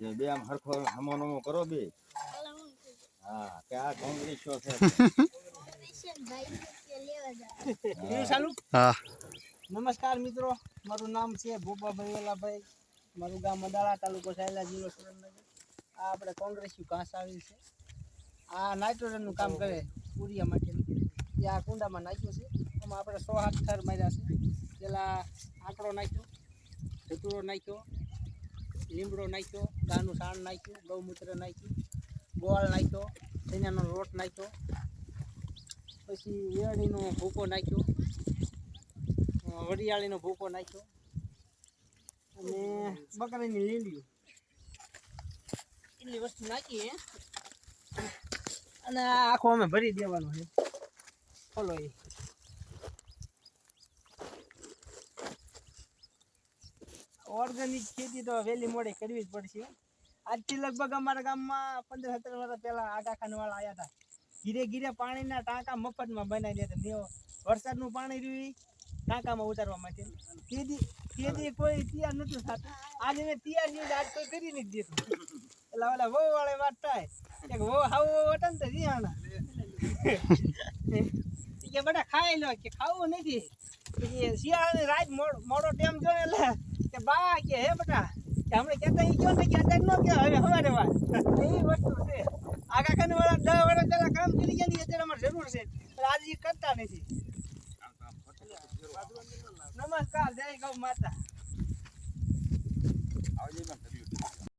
કે બે આમ હરખો હમો નમો કરો બે. હા કે આ કોંગ્રેસો છે. હા. નમસ્કાર મિત્રો મારું નામ છે ભોપાભાઈ વેલાભાઈ. મારું ગામ અદાળા તાલુકો સાયલા જિલ્લો સુરેન્દ્રનગર. આ આપણે કોંગ્રેસી ઘાસ આવી છે. આ નાઇટ્રોજનનું કામ કરે પૂરિયા માટેનું એ આ કુંડામાં નાખ્યું છે. એમાં આપણે સો હાથ થર માર્યા છે. પેલા આંકડો નાખ્યો ધતુરો નાખ્યો લીમડો નાખ્યો ગાનું સાણ નાખ્યું, ગૌમૂત્ર નાખ્યું, ગોળ નાખ્યો ધનિયાનો લોટ નાખ્યો, પછી વેળીનો ભૂકો નાખ્યો વરિયાળીનો ભૂકો નાખ્યો, અને બકરીની લીંડી એટલી વસ્તુ નાખી હે. અને આખો અમે ભરી દેવાનો છે. ખોલો એ. ઓર્ગેનિક ખેતી તો વહેલી મોડી કરવી જ પડશે. આજથી લગભગ અમારા ગામમાં પંદર સત્તર વર્ષ પહેલા આગા ખાનવાળા આવ્યા હતા. ધીરે ધીરે પાણીના ટાંકા મફતમાં બનાવી દેતા ને વરસાદનું પાણી રહ્યું ટાંકામાં ઉતારવા માટે. તેથી તેથી કોઈ તૈયાર નહોતું થતું. આજે મેં તૈયાર નહીં આજ કોઈ કરી નથી દેતું. એટલે ઓલા વહુ વાળે વાત થાય. કે વહુ હાવ વટન તો રિયાણા કે બધા ખાઈ લો, કે ખાવું નથી. શિયાળાની રાત મોડો ટાઈમ જો ને એટલે કે બા કે હે બટા? આપણે કહેતા એ કયો ને કહેતા ન કે હવે હવારે વાત એ વસ્તુ છે. આ કાકાને વાળા દસ વાળા પહેલાં કામ કરી ગયા ને અત્યારે અમારે જરૂર છે. પણ આજે એ કરતા નથી. નમસ્કાર, જય ગૌ માતા. આવજો